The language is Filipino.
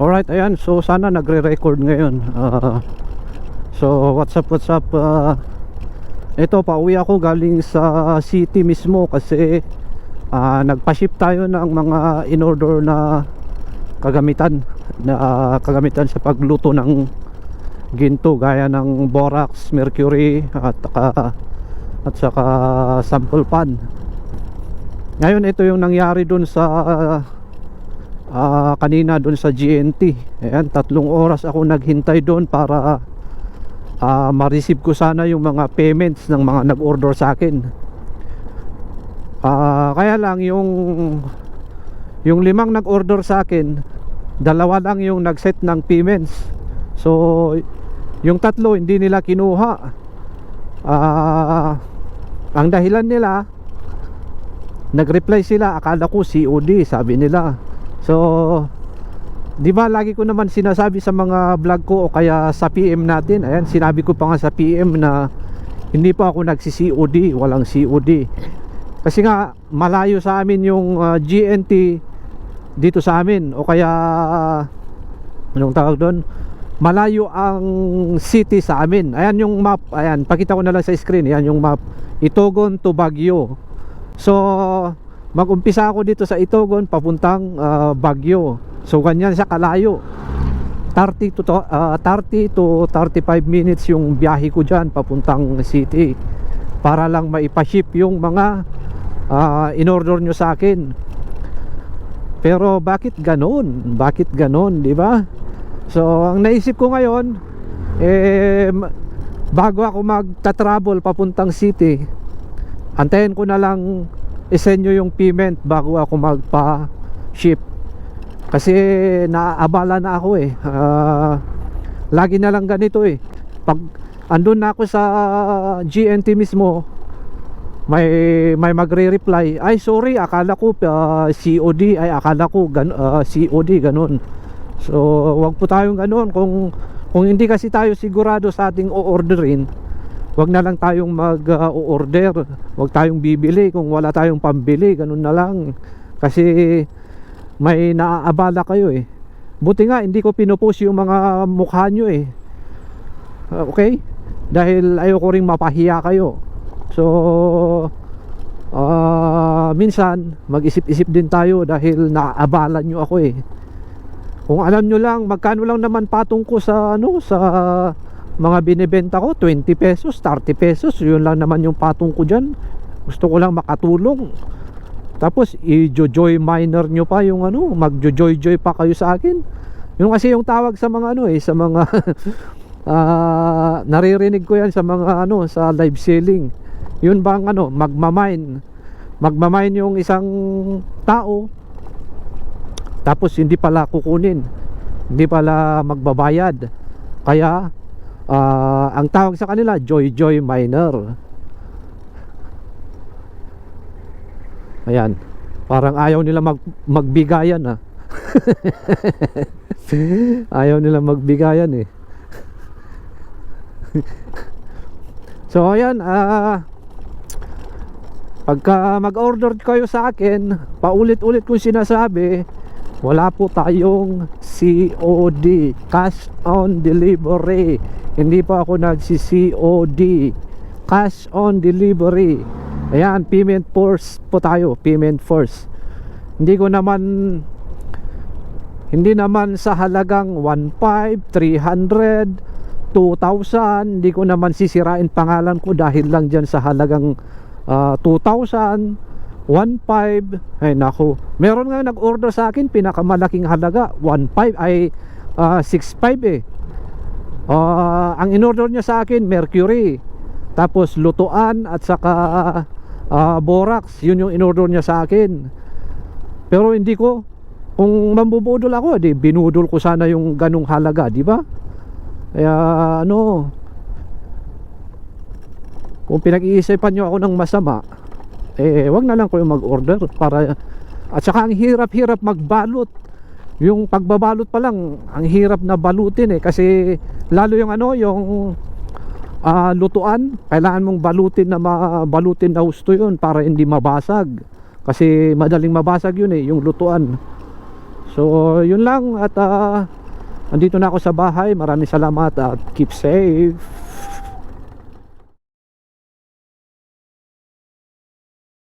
Alright, ayan. So, sana nagre-record ngayon. Ah, so, what's up, what's up? Ah, ito, pauwi ako galing sa city mismo kasi ah, nagpa-ship tayo ng mga in-order na kagamitan na ah, kagamitan sa pagluto ng ginto gaya ng borax, mercury at saka at saka sample pan. Ngayon ito yung nangyari dun sa ah, kanina doon sa GNT ayan tatlong oras ako naghintay doon para ah, ma-receive ko sana yung mga payments ng mga nag-order sa akin. Ah, kaya lang yung yung limang nag-order sa akin dalawa lang yung nag-set ng payments. So yung tatlo hindi nila kinuha. Ah, ang dahilan nila nag-reply sila. Akala ko COD sabi nila so di ba lagi ko naman sinasabi sa mga vlog ko o kaya sa PM natin? Ayan sinabi ko pa nga sa PM na hindi pa ako nagsi-COD walang COD kasi nga malayo sa amin yung ah, GNT dito sa amin. O kaya ah, anong tawag doon? Malayo ang city sa amin. Ayan yung map. Ayan pakita ko na lang sa screen. Ayan yung map. Itogon to Baguio. So magumpisa ako dito sa Itogon papuntang ah, Baguio so ganyan siya kalayo 30 to, ah, 30 to 35 minutes yung biyahe ko dyan papuntang city para lang maipaship yung mga ah, in-order nyo sa akin pero bakit ganon? Bakit ganon, di ba? So, ang naisip ko ngayon, eh, bago ako magta-travel papuntang city, antayin ko na lang isend nyo yung payment bago ako magpa-ship. Kasi naaabala na ako eh. Ah, lagi na lang ganito eh. Pag andun na ako sa GNT mismo, may may magre-reply ay sorry akala ko ah, COD ay akala ko gan, ah, COD ganun so wag po tayong ganun kung kung hindi kasi tayo sigurado sa ating o-orderin wag na lang tayong mag-order. Wag tayong bibili kung wala tayong pambili. Ganun na lang. Kasi may naaabala kayo eh. Buti nga hindi ko pinupost yung mga mukha nyo eh. Ah, okay? Dahil ayoko ring mapahiya kayo. So ah, minsan mag-isip-isip din tayo dahil naaabalan nyo ako eh. Kung alam nyo lang magkano lang naman patong sa ano sa mga binebenta ko 20 pesos, 30 pesos, yun lang naman yung patong ko diyan. Gusto ko lang makatulong. Tapos i-joy minor nyo pa yung ano, magjo-joy-joy pa kayo sa akin. Yung kasi yung tawag sa mga ano eh, sa mga ah naririnig ko yan sa mga ano, sa live selling yun bang ano magmamine magmamine yung isang tao tapos hindi pala kukunin hindi pala magbabayad kaya ah, ang tawag sa kanila joy joy miner ayan. Parang ayaw nila mag, magbigayan ah. Ayaw nila magbigayan eh. So ayan ah Pagka mag-order kayo sa akin, paulit-ulit kong sinasabi, wala po tayong COD, cash on delivery. Hindi pa ako nagsi-COD, cash on delivery. Ayan, payment first po tayo, payment first. Hindi ko naman hindi naman sa halagang 1.5, 300, 2,000, hindi ko naman sisirain pangalan ko dahil lang dyan sa halagang ah, 2,000 1.5 ay nako meron nga nag-order sa akin pinakamalaking halaga 1.5 ay ah, 6.5 eh Ah, ang in-order niya sa akin mercury. Tapos lutuan at saka ah, borax. Yun yung in-order niya sa akin. Pero hindi ko kung mambubudol ako di binudol ko sana yung ganong halaga di ba? Kaya ano kung pinag-iisipan nyo ako ng masama eh wag na lang kayo mag-order para at saka ang hirap-hirap magbalot yung pagbabalot pa lang ang hirap na balutin eh kasi lalo yung ano yung ah, lutuan kailangan mong balutin na mabalutin na husto yun para hindi mabasag kasi madaling mabasag yun eh yung lutuan so yun lang at ah, andito na ako sa bahay. Maraming salamat at keep safe.